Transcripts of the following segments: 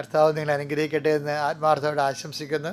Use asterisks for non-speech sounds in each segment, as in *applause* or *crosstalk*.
കർത്താവ് നിങ്ങൾ അനുഗ്രഹിക്കട്ടെ എന്ന് ആത്മാർത്ഥയോട് ആശംസിക്കുന്നു.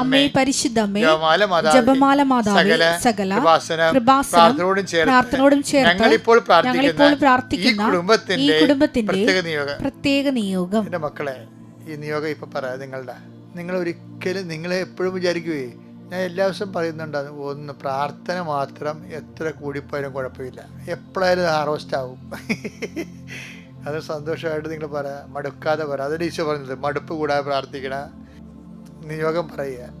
അമ്മേ അമ്മേ, പരിശുദ്ധ ജപമാല മാതാവേ, സകല പ്രാർത്ഥനയോടും ചേർത്ത് ചേർത്ത് ഞങ്ങളിപ്പോൾ പ്രാർത്ഥിക്കുന്ന ഈ കുടുംബത്തിന്റെ പ്രത്യേക നിയോഗം. എന്റെ മക്കളെ ഈ നിയോഗം ഇപ്പൊ പറയാം നിങ്ങളുടെ. നിങ്ങൾ ഒരിക്കലും നിങ്ങളെ എപ്പോഴും വിചാരിക്കുവേ ഞാൻ എല്ലാ ദിവസവും പറയുന്നുണ്ട് അത് ഒന്ന് പ്രാർത്ഥന മാത്രം എത്ര കൂടിപ്പോയാലും കുഴപ്പമില്ല. എപ്പോഴായാലും ഹാർവസ്റ്റ് ആവും. *laughs* അത് സന്തോഷമായിട്ട് നിങ്ങൾ പറ മടുക്കാതെ പറ അതൊരു ഈശോ പറഞ്ഞത്. മടുപ്പ് കൂടാതെ പ്രാർത്ഥിക്കണ. നിയോഗം പറയുക.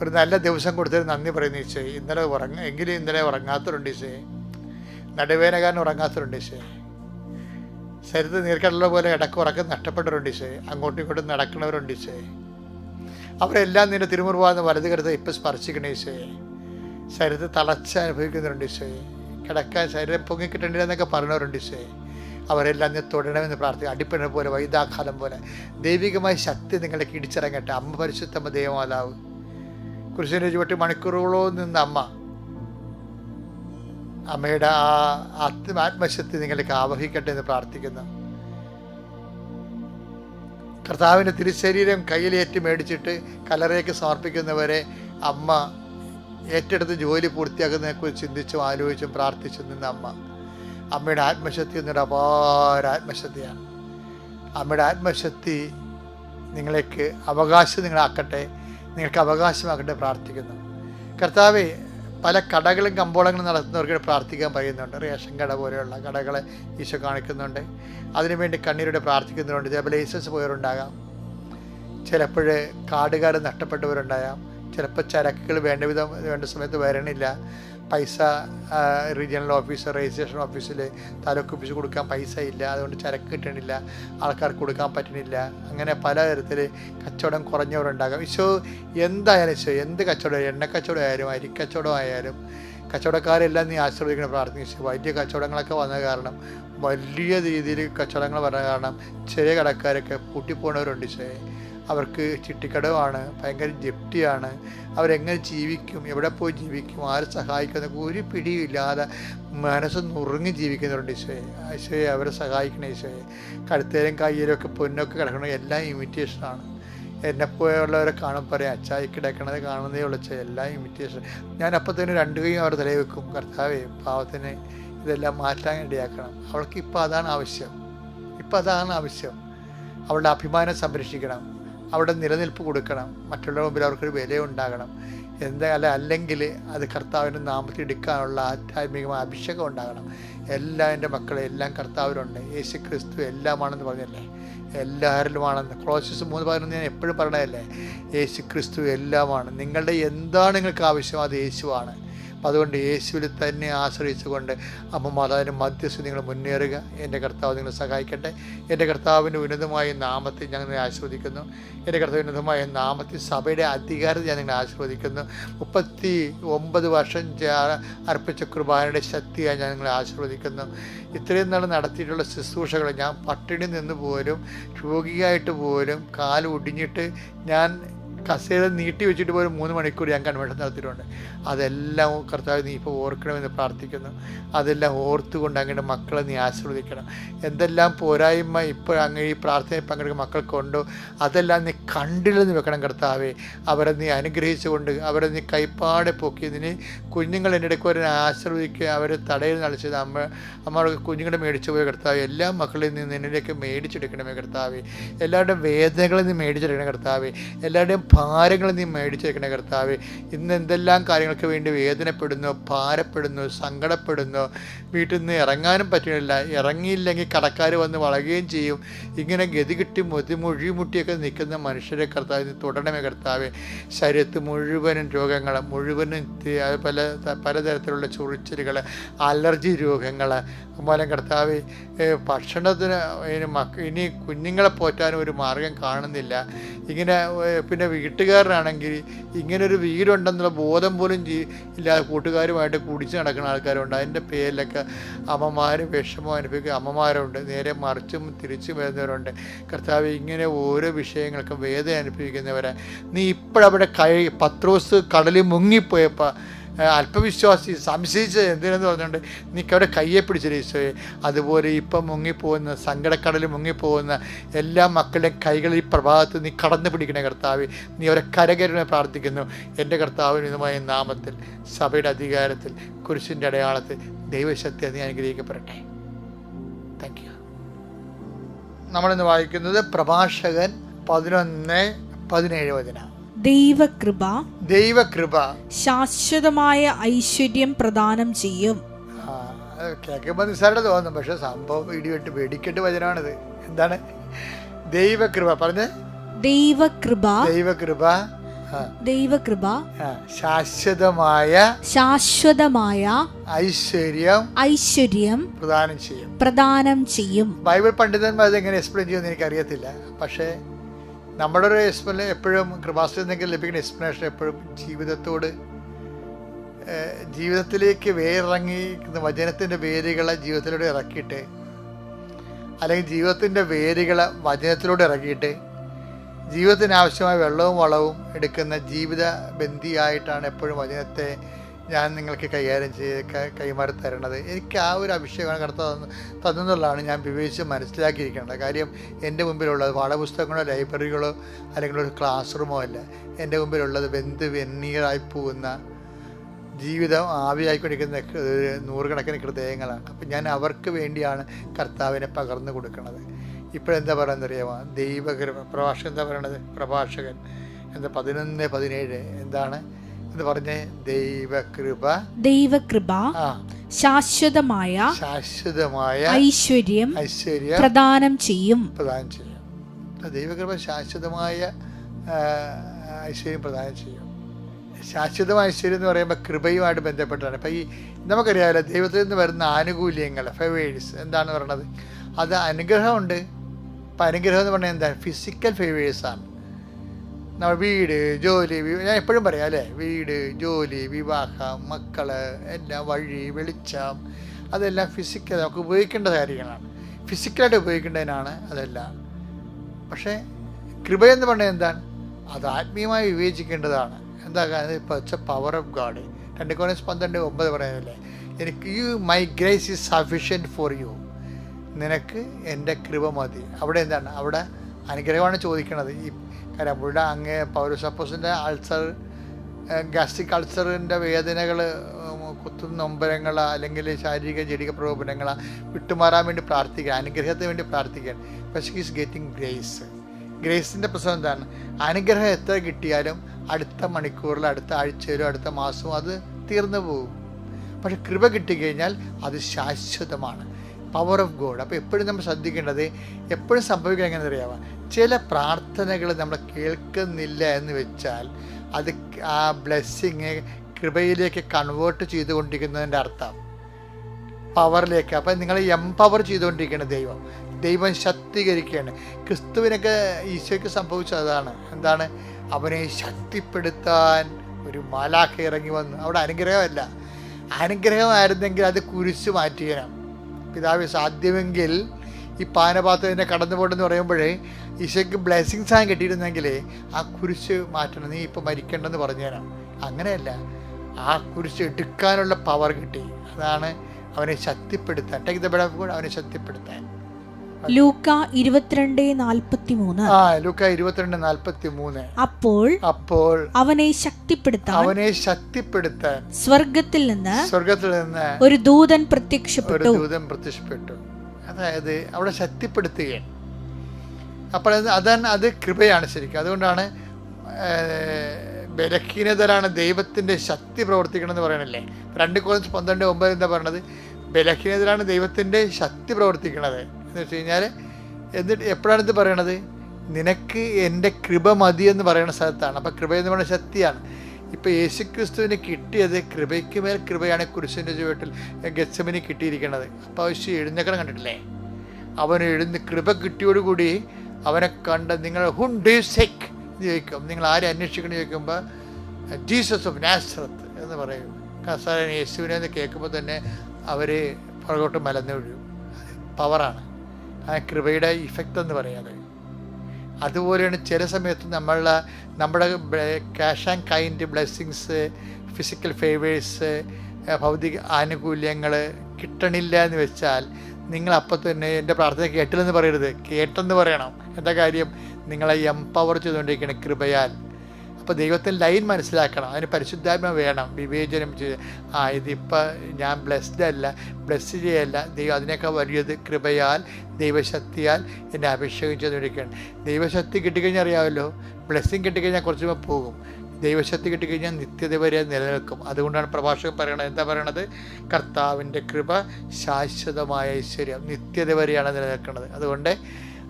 ഒരു നല്ല ദിവസം കൊടുത്തതിന് നന്ദി പറയുന്നു ഈശോയെ ഇന്നലെ ഉറങ്ങ എങ്കിലും ഇന്നലെ ഉറങ്ങാത്തവരുണ്ട് ഈശോയെ നടുവേനകാരൻ ഉറങ്ങാത്തവരുണ്ട് ഈശോയെ ശരീരത്തിൽ നീർക്കടല പോലെ ഇടയ്ക്ക് ഉറക്കം നഷ്ടപ്പെട്ടവരുണ്ട് ഈശോയെ അങ്ങോട്ടും ഇങ്ങോട്ടും നടക്കുന്നവരുണ്ട് ഈശോയെ അവരെല്ലാം നിന്റെ തിരുമുറുവാന്ന് വലത് കരുത്ത് ഇപ്പം സ്പർശിക്കണേ ഈശോയെ ശരീരത്തിൽ തളച്ച അനുഭവിക്കുന്നവരുണ്ട് ഈശോയെ കിടക്കാൻ ശരീരം പൊങ്ങിക്കിട്ടേണ്ടില്ല എന്നൊക്കെ പറഞ്ഞവരുണ്ട് ഈശോയെ അവരെല്ലാം നീ തൊടണമെന്ന് പ്രാർത്ഥിക്കുക അടിപ്പിണ പോലെ വൈദാഘാലം പോലെ. ദൈവികമായ ശക്തി നിങ്ങളെ കിടിച്ചിറങ്ങട്ടെ അമ്മ പരിശുദ്ധമ്മ ദേവമാതാവ്. കുരിശിന്റെ ചുവട്ടി മണിക്കൂറുകളോളം നിന്ന അമ്മ. അമ്മയുടെ ആ ആത്മ ആത്മശക്തി നിങ്ങൾക്ക് ആവഹിക്കട്ടെ എന്ന് പ്രാർത്ഥിക്കുന്നു. കർത്താവിന്റെ തിരുശരീരം കയ്യിലേറ്റ് മേടിച്ചിട്ട് കലറയ്ക്ക് സമർപ്പിക്കുന്നവരെ അമ്മ ഏറ്റെടുത്ത് ജോലി പൂർത്തിയാക്കുന്നതിനെക്കുറിച്ച് ചിന്തിച്ചും ആലോചിച്ചും പ്രാർത്ഥിച്ചും നിന്ന അമ്മ. അമ്മയുടെ ആത്മശക്തി എന്നൊരു അപാര ആത്മശക്തിയാണ്. അമ്മയുടെ ആത്മശക്തി നിങ്ങളേക്ക് അവകാശം നിങ്ങളാക്കട്ടെ. നിങ്ങൾക്ക് അവകാശമാകട്ടെ പ്രാർത്ഥിക്കുന്നു. കർത്താവ് പല കടകളും കമ്പോളങ്ങളും നടത്തുന്നവർക്ക് പ്രാർത്ഥിക്കാൻ പറയുന്നുണ്ട്. റേഷൻ കട പോലെയുള്ള കടകളെ ഈശോ കാണിക്കുന്നുണ്ട്. അതിനുവേണ്ടി കണ്ണീരോടെ പ്രാർത്ഥിക്കുന്നുണ്ട്. ചിലപ്പോൾ ലൈസൻസ് പോയവരുണ്ടാകാം. ചിലപ്പോൾ കാടുകാർ നഷ്ടപ്പെട്ടവരുണ്ടാകാം. ചിലപ്പോൾ ചരക്കുകൾ വേണ്ട വിധം വേണ്ട സമയത്ത് വരണില്ല. പൈസ റീജിയണൽ ഓഫീസ് രജിസ്ട്രേഷൻ ഓഫീസിൽ താലൂക്ക് ഓഫീസ് കൊടുക്കാൻ പൈസ ഇല്ല. അതുകൊണ്ട് ചരക്ക് കിട്ടണില്ല. ആൾക്കാർക്ക് കൊടുക്കാൻ പറ്റണില്ല. അങ്ങനെ പലതരത്തിൽ കച്ചവടം കുറഞ്ഞവരുണ്ടാകാം. ഈശോ എന്തായാലും ഈശോ എന്ത് കച്ചവടം എണ്ണ കച്ചവടം ആയാലും അരിക്കച്ചവടം ആയാലും കച്ചവടക്കാരെല്ലാം നീ ആശ്രയിക്കണം പ്രാർത്ഥിച്ചു വലിയ കച്ചവടങ്ങളൊക്കെ വന്ന കാരണം വലിയ രീതിയിൽ കച്ചവടങ്ങൾ വന്ന കാരണം ചെറിയ കടക്കാരൊക്കെ പൂട്ടിപ്പോണവരുണ്ട് ഈശോയെ. അവർക്ക് ചിട്ടിക്കടവാണ് ഭയങ്കര ജപ്തിയാണ്. അവരെങ്ങനെ ജീവിക്കും എവിടെ പോയി ജീവിക്കും ആരെ സഹായിക്കുന്ന ഒരു പിടിയില്ലാതെ മനസ്സ് നുറുങ്ങി ജീവിക്കുന്നവരുണ്ട് ഈശോയെ. ഈശോയെ അവരെ സഹായിക്കണേ ഈശോയെ. കഴുത്തേലും ഒക്കെ പൊന്നൊക്കെ കിടക്കണം എല്ലാം ഇമിറ്റേഷനാണ്. എന്നെപ്പോലുള്ളവരെ കാണും പറയാം അച്ചായി കിടക്കണത് കാണുന്നതേ ചേ എല്ലാം ഇമിറ്റേഷൻ. ഞാൻ അപ്പം തന്നെ രണ്ട് കൈയും അവർ തലയിൽ വെക്കും കർത്താവേ പാവത്തിന് ഇതെല്ലാം മാറ്റാൻ ഇടയാക്കണം. അവൾക്ക് ഇപ്പം അതാണ് ആവശ്യം. ഇപ്പം അതാണ് ആവശ്യം. അവളുടെ അഭിമാനം സംരക്ഷിക്കണം. അവളുടെ നിലനിൽപ്പ് കൊടുക്കണം. മറ്റുള്ളവരുടെ മുമ്പിൽ അവർക്കൊരു വില ഉണ്ടാകണം എന്താ അല്ലെങ്കിൽ അത് കർത്താവിന്റെ നാമത്തിൽ എടുക്കാനുള്ള ആധ്യാത്മികമായ അഭിഷേകം ഉണ്ടാകണം. എല്ലാ എന്റെ മക്കളെ എല്ലാം കർത്താവിലുണ്ട്. യേശു ക്രിസ്തു എല്ലാമാണെന്ന് പറഞ്ഞല്ലേ? എല്ലാവരിലുമാണെന്ന്. ക്ലോസസ് മൂന്ന് പതിനൊന്ന് ഞാൻ എപ്പോഴും പറഞ്ഞതല്ലേ? യേശു ക്രിസ്തു എല്ലാമാണ്. നിങ്ങളുടെ എന്താണ് നിങ്ങൾക്ക് ആവശ്യം? അത് യേശുവാണ്. അതുകൊണ്ട് യേശുവിൽ തന്നെ ആശ്രയിച്ചുകൊണ്ട് അമ്മ മാതാവിന്റെ മധ്യസ്ഥ നിങ്ങൾ മുന്നേറുക. എന്റെ കർത്താവ് നിങ്ങളെ സഹായിക്കട്ടെ. എന്റെ കർത്താവിന്റെ ഉന്നതമായ നാമത്തെ ഞാൻ നിങ്ങളെ ആസ്വദിക്കുന്നു എന്റെ കർത്താവ് ഉന്നതമായ നാമത്തിൽ സഭയുടെ അധികാരത്തെ ഞാൻ നിങ്ങളെ ആശ്രവദിക്കുന്നു. മുപ്പത്തി ഒമ്പത് വർഷം അർപ്പിച്ച കുർബാനയുടെ ശക്തിയായി ഞാൻ നിങ്ങളെ ആശ്രവദിക്കുന്നു. ഇത്രയും നാൾ നടത്തിയിട്ടുള്ള ശുശ്രൂഷകൾ ഞാൻ പട്ടിണി നിന്ന് പോലും രോഗിയായിട്ട് പോലും കാൽ ഒടിഞ്ഞിട്ട് ഞാൻ കസേര നീട്ടി വെച്ചിട്ട് പോലും മൂന്ന് മണിക്കൂർ ഞാൻ കൺവെൻഷൻ നടത്തിയിട്ടുണ്ട്. അതെല്ലാം കർത്താവ് നീ ഇപ്പോൾ ഓർക്കണമെന്ന് പ്രാർത്ഥിക്കുന്നു. അതെല്ലാം ഓർത്തുകൊണ്ട് അങ്ങയുടെ മക്കളെ നീ ആശീർവദിക്കണം. എന്തെല്ലാം പോരായ്മ ഇപ്പോൾ അങ്ങ് ഈ പ്രാർത്ഥനയിൽ പങ്കെടുക്കുന്ന മക്കൾക്കുണ്ടോ അതെല്ലാം നീ കണ്ടില്ലെന്ന് വെക്കണം കർത്താവെ. അവരെ നീ അനുഗ്രഹിച്ചുകൊണ്ട് അവരെ നീ കൈപ്പാടെ പൊക്കിയതിന് കുഞ്ഞുങ്ങൾ എന്റെ ഇടയ്ക്ക് വരെ ആശീർവദിക്കുക അവരെ തടയിൽ നടിച്ചത് അമ്മ അമ്മയുടെ കുഞ്ഞുങ്ങളെ മേടിച്ചു പോയ കർത്താവ്. എല്ലാ മക്കളെയും നീ നിന്നിലേക്ക് മേടിച്ചെടുക്കണമേ കർത്താവേ. എല്ലാവരുടെയും വേദനകളെ നീ മേടിച്ചെടുക്കണം കർത്താവേ. എല്ലാവരുടെയും ഭാരങ്ങൾ നീ മേടിച്ചേക്കണേ കർത്താവ്. ഇന്ന് എന്തെല്ലാം കാര്യങ്ങൾക്ക് വേണ്ടി വേദനപ്പെടുന്നു ഭാരപ്പെടുന്നു സങ്കടപ്പെടുന്നു. വീട്ടിൽ നിന്ന് ഇറങ്ങാനും പറ്റുന്നില്ല. ഇറങ്ങിയില്ലെങ്കിൽ കടക്കാർ വന്ന് വളയുകയും ചെയ്യും. ഇങ്ങനെ ഗതി കിട്ടി മുതി മുഴിമുട്ടിയൊക്കെ നിൽക്കുന്ന മനുഷ്യരെ കർത്താവ് തുടരണമേ കർത്താവ്. ശരീരത്ത് മുഴുവനും രോഗങ്ങൾ മുഴുവനും പല പലതരത്തിലുള്ള ചൊറിച്ചിലുകൾ അലർജി രോഗങ്ങൾ മൂലം കർത്താവ് ഭക്ഷണത്തിന് ഇനി മക്ക ഇനി കുഞ്ഞുങ്ങളെ പോറ്റാനും ഒരു മാർഗം കാണുന്നില്ല. ഇങ്ങനെ പിന്നെ വീട്ടുകാരനാണെങ്കിൽ ഇങ്ങനൊരു വീടുണ്ടെന്നുള്ള ബോധം പോലും ഇല്ലാതെ കൂട്ടുകാരുമായിട്ട് കുടിച്ച് നടക്കുന്ന ആൾക്കാരുണ്ട്. അതിന്റെ പേരിലൊക്കെ അമ്മമാർ വിഷമം അനുഭവിക്കുന്ന അമ്മമാരുണ്ട്. നേരെ മറിച്ചും തിരിച്ചും വരുന്നവരുണ്ട്. കർത്താവ് ഇങ്ങനെ ഓരോ വിഷയങ്ങൾക്കും വേദന അനുഭവിക്കുന്നവരെ. നീ ഇപ്പോഴവിടെ കൈ പത്രോസ് കടലിൽ മുങ്ങിപ്പോയപ്പോൾ അല്പവിശ്വാസി സംശയിച്ചത് എന്തിനെന്ന് പറഞ്ഞുകൊണ്ട് നീക്കവിടെ കയ്യെ പിടിച്ചില്ല ഈശോയെ. അതുപോലെ ഇപ്പം മുങ്ങിപ്പോകുന്ന സങ്കടക്കടലിൽ മുങ്ങിപ്പോകുന്ന എല്ലാ മക്കളുടെയും കൈകൾ ഈ പ്രഭാതത്തിൽ നീ കടന്നു പിടിക്കണേ കർത്താവ്. നീ അവരെ കരകരനെ പ്രാർത്ഥിക്കുന്നു. എന്റെ കർത്താവിനുമായ നാമത്തിൽ സഭയുടെ അധികാരത്തിൽ കുരിശിന്റെ അടയാളത്തിൽ ദൈവശക്തി നീ അനുഗ്രഹിക്കപ്പെടട്ടെ. താങ്ക് യു നമ്മളിന്ന് വായിക്കുന്നത് പ്രഭാഷകൻ പതിനൊന്ന് പതിനേഴ് വചന. ദൈവകൃപ ദൈവകൃപ. ശാശ്വതമായ ഐശ്വര്യം പ്രദാനം ചെയ്യും. കേൾക്കുമ്പോൾ നിസ്സാരത തോന്നും. പക്ഷെ സംഭവം ഇടിവെട്ട് വെടിക്കെട്ട് വചനമാണിത്. എന്താണ്? ദൈവകൃപ. പറഞ്ഞ? ദൈവകൃപ. ദൈവകൃപ. ദൈവകൃപ. ശാശ്വതമായ ശാശ്വതമായ ഐശ്വര്യം ഐശ്വര്യം പ്രദാനം ചെയ്യും. പ്രദാനം ചെയ്യും. ബൈബിൾ പണ്ഡിതന്മാർ എങ്ങനെ എക്സ്പ്ലെയിൻ ചെയ്യുമെന്ന് എനിക്കറിയത്തില്ല. പക്ഷേ നമ്മുടെ ഒരു എക്സ്പ്ലെയിൻ എപ്പോഴും കൃപാസ്ഥയിൽ നിന്നെങ്കിൽ ലഭിക്കുന്ന എക്സ്പ്ലനേഷൻ എപ്പോഴും ജീവിതത്തോട് ജീവിതത്തിലേക്ക് വേറിറങ്ങി വചനത്തിന്റെ വേരുകളെ ജീവിതത്തിലൂടെ ഇറക്കിയിട്ട് അല്ലെങ്കിൽ ജീവിതത്തിന്റെ വേരുകളെ വചനത്തിലൂടെ ഇറക്കിയിട്ട് ജീവിതത്തിന് ആവശ്യമായ വെള്ളവും വളവും എടുക്കുന്ന ജീവിത ബന്ധിയായിട്ടാണ് എപ്പോഴും വചനത്തെ ഞാൻ നിങ്ങൾക്ക് കൈകാര്യം ചെയ്ത് കൈമാറി തരണത്. എനിക്ക് ആ ഒരു അഭിഷേകമാണ് തന്ന- തന്നെന്നുള്ളതാണ് ഞാൻ വിവേചിച്ച് മനസ്സിലാക്കിയിരിക്കേണ്ടത്. കാര്യം എന്റെ മുമ്പിലുള്ളത് പാഠപുസ്തകങ്ങളോ ലൈബ്രറികളോ അല്ലെങ്കിൽ ഒരു ക്ലാസ് റൂമോ അല്ല. എന്റെ മുമ്പിലുള്ളത് വെന്ത് വെണ്ണീറായി പോകുന്ന ജീവിതം ആവിയായിക്കൊണ്ടിരിക്കുന്ന നൂറുകണക്കിന് ഹൃദയങ്ങളാണ്. അപ്പം ഞാൻ അവർക്ക് വേണ്ടിയാണ് കർത്താവിനെ പകർന്നു കൊടുക്കുന്നത് ഇപ്പോഴെന്താ പറയുന്നത് അറിയാമോ? ദൈവകൃപ പ്രഭാഷകൻ എന്താ പറയണത്? പ്രഭാഷകൻ. എന്താ പതിനൊന്ന് പതിനേഴ്? എന്താണ്? എന്ന് പറഞ്ഞേ? ദൈവകൃപ. ദൈവകൃപ. ശാശ്വതമായ ശാശ്വതമായ ഐശ്വര്യം ഐശ്വര്യം പ്രദാനം ചെയ്യും. പ്രദാനം ചെയ്യും. ദൈവകൃപ ശാശ്വതമായ ഐശ്വര്യം പ്രദാനം ചെയ്യും. ശാശ്വതമായ ഐശ്വര്യം എന്ന് പറയുമ്പോൾ കൃപയുമായിട്ട് ബന്ധപ്പെട്ടാണ്. ഇപ്പം ഈ നമുക്കറിയാമല്ലോ ദൈവത്തിൽ നിന്ന് വരുന്ന ആനുകൂല്യങ്ങൾ ഫേവേഴ്സ് എന്താണ് പറയുന്നത്? അത് അനുഗ്രഹമുണ്ട്. ഇപ്പം അനുഗ്രഹം എന്ന് പറഞ്ഞാൽ എന്താ? ഫിസിക്കൽ ഫേവേഴ്സാണ് നമ്മൾ വീട് ജോലി ഞാൻ എപ്പോഴും പറയാം അല്ലേ? വീട് ജോലി വിവാഹം മക്കൾ എല്ലാം വഴി വെളിച്ചം അതെല്ലാം ഫിസിക്കൽ നമുക്ക് ഉപയോഗിക്കേണ്ട കാര്യങ്ങളാണ്. ഫിസിക്കലായിട്ട് ഉപയോഗിക്കേണ്ടതിനാണ് അതെല്ലാം. പക്ഷേ കൃപയെന്ന് പറഞ്ഞാൽ എന്താണ്? അത് ആത്മീയമായി വിവേചിക്കേണ്ടതാണ്. എന്താ വെച്ചാൽ പവർ ഓഫ് ഗാഡ് രണ്ട് കോണസ് പന്ത്രണ്ട് ഒമ്പത് പറയുന്നില്ലേ എനിക്ക് you my grace is sufficient for you നിനക്ക് എന്റെ കൃപ മതി. അവിടെ എന്താണ്? അവിടെ അനുഗ്രഹമാണ് ചോദിക്കണത്. ഈ കാര്യം ഇവിടെ അങ്ങ് പൗരസപ്പോസിന്റെ അൾസർ ഗാസ്ട്രിക് അൾസറിന്റെ വേദനകൾ കുത്തുന്ന നൊമ്പരങ്ങൾ അല്ലെങ്കിൽ ശാരീരിക ജടിക പ്രകോപനങ്ങൾ വിട്ടുമാറാൻ വേണ്ടി പ്രാർത്ഥിക്കുക അനുഗ്രഹത്തിന് വേണ്ടി പ്രാർത്ഥിക്കുക പക്ഷേ ഈസ് ഗെറ്റിംഗ് ഗ്രേസ് ഗ്രേസിന്റെ പ്രശ്നം എന്താണ്? അനുഗ്രഹം എത്ര കിട്ടിയാലും അടുത്ത മണിക്കൂറിൽ അടുത്ത ആഴ്ചയിലോ അടുത്ത മാസവും അത് തീർന്നു പോകും. പക്ഷെ കൃപ കിട്ടിക്കഴിഞ്ഞാൽ അത് ശാശ്വതമാണ്. പവർ ഓഫ് ഗോഡ് അപ്പോൾ എപ്പോഴും നമ്മൾ ശ്രദ്ധിക്കേണ്ടത് എപ്പോഴും സംഭവിക്കുക എങ്ങനെ അറിയാമോ ചില പ്രാർത്ഥനകൾ നമ്മൾ കേൾക്കുന്നില്ല എന്ന് വെച്ചാൽ അത് ആ ബ്ലെസ്സിങ് കൃപയിലേക്ക് കൺവേർട്ട് ചെയ്തുകൊണ്ടിരിക്കുന്നതിന്റെ അർത്ഥം. പവറിലേക്ക് അപ്പം നിങ്ങൾ എംപവർ ചെയ്തുകൊണ്ടിരിക്കുകയാണ് ദൈവം. ദൈവം ശക്തീകരിക്കുകയാണ്. ക്രിസ്തുവിനൊക്കെ ഈശോയ്ക്ക് സംഭവിച്ചതാണ് എന്താണ്? അവനെ ശക്തിപ്പെടുത്താൻ ഒരു മാലാഖ ഇറങ്ങി വന്നു. അവിടെ അനുഗ്രഹമല്ല. അനുഗ്രഹമായിരുന്നെങ്കിൽ അത് കുരിശ് മാറ്റിയണം പിതാവ് സാധ്യമെങ്കിൽ ഈ പാനപാത്രത്തിന്റെ കടന്നു പോട്ടെന്ന് പറയുമ്പോഴേ ഈശോയ്ക്ക് ബ്ലെസ്സിങ്സ് ആണ് കിട്ടിയിരുന്നെങ്കിൽ ആ കുരിശ് മാറ്റണം. നീ ഇപ്പോൾ മരിക്കണ്ടെന്ന് പറഞ്ഞുതരാം. അങ്ങനെയല്ല. ആ കുരിശ് എടുക്കാനുള്ള പവർ കിട്ടി. അതാണ് അവനെ ശക്തിപ്പെടുത്താൻ. Take the bed of God അവനെ ശക്തിപ്പെടുത്താൻ. ലൂക്ക ഇരുപത്തിരണ്ട് നാൽപ്പത്തി മൂന്ന് ആ ലുക്ക ഇരുപത്തിരണ്ട് നാൽപ്പത്തി മൂന്ന് അപ്പോൾ അപ്പോൾ അവനെ ശക്തിപ്പെടുത്താൻ അവനെ ശക്തിപ്പെടുത്താൻ സ്വർഗത്തിൽ നിന്ന് സ്വർഗത്തിൽ നിന്ന് ഒരു ദൂതൻ ഒരു പ്രത്യക്ഷപ്പെട്ടു ദൂതൻ പ്രത്യക്ഷപ്പെട്ടു. അതായത് അവിടെ ശക്തിപ്പെടുത്തുകയാണ്. അപ്പോൾ അത് അതാണ് അത് കൃപയാണ് ശരിക്കും. അതുകൊണ്ടാണ് ബലഹീനതരാണ് ദൈവത്തിന്റെ ശക്തി പ്രവർത്തിക്കണമെന്ന് പറയണല്ലേ? രണ്ട് കോഴ്സ് പന്ത്രണ്ട് ഒമ്പത് എന്താ പറയണത്? ബലഹീനതരാണ് ദൈവത്തിന്റെ ശക്തി പ്രവർത്തിക്കണത്. എന്ന് വെച്ച് കഴിഞ്ഞാൽ എന്നിട്ട് എപ്പോഴാണ് ഇത് പറയണത്? നിനക്ക് എന്റെ കൃപ മതി എന്ന് പറയുന്ന സ്ഥലത്താണ്. അപ്പോൾ കൃപ എന്ന് പറയുന്ന ശക്തിയാണ്. ഇപ്പോൾ യേശുക്രിസ്തുവിന് കിട്ടിയത് കൃപയ്ക്ക് മേൽ കൃപയാണ് കുരിശിന്റെ ചുവട്ടിൽ ഗച്ചമിന് കിട്ടിയിരിക്കുന്നത് അപ്പോൾ ആവശ്യം എഴുന്നേക്കണം കണ്ടിട്ടില്ലേ? അവൻ എഴുന്ന് കൃപ കിട്ടിയോടുകൂടി അവനെ കണ്ട് നിങ്ങൾ ഹുൺ ഡു സെക്ക് എന്ന് ചോദിക്കും. നിങ്ങൾ ആരെ അന്വേഷിക്കണം ചോദിക്കുമ്പോൾ ജീസസ് ഓഫ് നാസറത്ത് എന്ന് പറയും. കസാരൻ യേശുവിനെ എന്ന് കേൾക്കുമ്പോൾ തന്നെ അവർ പുറകോട്ട് മലന്നു വീഴും. പവറാണ് ആ കൃപയുടെ ഇഫക്റ്റ് എന്ന് പറയുന്നത് അതുപോലെയാണ് ചില സമയത്ത് നമ്മളുടെ നമ്മുടെ cash and kind blessings physical favours ഭൗതിക ആനുകൂല്യങ്ങൾ കിട്ടണില്ല എന്ന് വെച്ചാൽ നിങ്ങൾ അപ്പം തന്നെ എന്റെ പ്രാർത്ഥന കേട്ടില്ലെന്ന് പറയരുത്. കേട്ടെന്ന് പറയണം. എന്താ കാര്യം? നിങ്ങളെ എംപവർ ചെയ്തുകൊണ്ടിരിക്കണം കൃപയാൽ. അപ്പോൾ ദൈവത്തിന്റെ ലൈൻ മനസ്സിലാക്കണം. അതിന് പരിശുദ്ധാത്മ വേണം. വിവേചനം ചെയ്ത് ആ ഇതിപ്പോൾ ഞാൻ ബ്ലെസ്ഡ് അല്ല ബ്ലെസ് ചെയ്യല്ല. ദൈവം അതിനേക്കാൾ വലിയത് കൃപയാൽ ദൈവശക്തിയാൽ എന്നെ അഭിഷേകം ചെയ്തുകൊണ്ടിരിക്കുകയാണ്. ദൈവശക്തി കിട്ടിക്കഴിഞ്ഞാൽ അറിയാമല്ലോ ബ്ലെസ്സിങ് കിട്ടിക്കഴിഞ്ഞാൽ കുറച്ച് മുമ്പ് പോകും. ദൈവശക്തി കിട്ടിക്കഴിഞ്ഞാൽ നിത്യത വരെ നിലനിൽക്കും. അതുകൊണ്ടാണ് പ്രഭാഷകൻ പറയണത്. എന്താ പറയണത്? കർത്താവിന്റെ കൃപ ശാശ്വതമായ ഐശ്വര്യം. നിത്യത വരെയാണ് നിലനിൽക്കുന്നത്. അതുകൊണ്ട്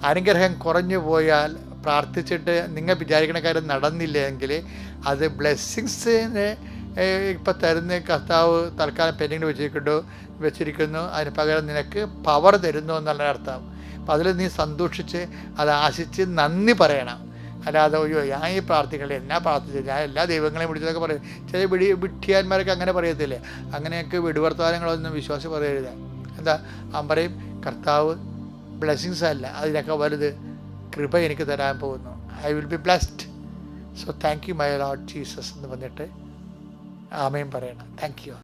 അനുഗ്രഹം കുറഞ്ഞു പോയാൽ പ്രാർത്ഥിച്ചിട്ട് നിങ്ങൾ വിചാരിക്കുന്ന കാര്യം നടന്നില്ലെങ്കിൽ അത് ബ്ലെസ്സിങ്സിന് ഇപ്പം തരുന്ന കർത്താവ് തൽക്കാലം പെൻഡിങ് വെച്ചിരിക്കുന്നു വെച്ചിരിക്കുന്നു. അതിന് പകരം നിനക്ക് പവർ തരുന്നു എന്നുള്ള അർത്ഥം. അപ്പം അതിൽ നീ സന്തോഷിച്ച് അത് ആശിച്ച് നന്ദി പറയണം. അല്ലാതെ അയ്യോ ഞാൻ ഈ പ്രാർത്ഥിക്കണേ എന്നാ പ്രാർത്ഥിച്ചു ഞാൻ എല്ലാ ദൈവങ്ങളെയും വിളിച്ചതൊക്കെ പറയും. ചില വിടി വിട്ടിയാന്മാരൊക്കെ അങ്ങനെ പറയത്തില്ലേ? അങ്ങനെയൊക്കെ വിടുവർത്താനങ്ങളൊന്നും വിശ്വാസം പറയരുത്. എന്താ? അവൻ പറയും കർത്താവ് ബ്ലെസ്സിങ്സ് അല്ല അതിനൊക്കെ വലുത്. കൃപ എനിക്ക് തരാൻ പോകുന്നു. I will be blessed so thank you my Lord Jesus എന്ന് പറഞ്ഞിട്ട് ആമയും പറയണം. Thank you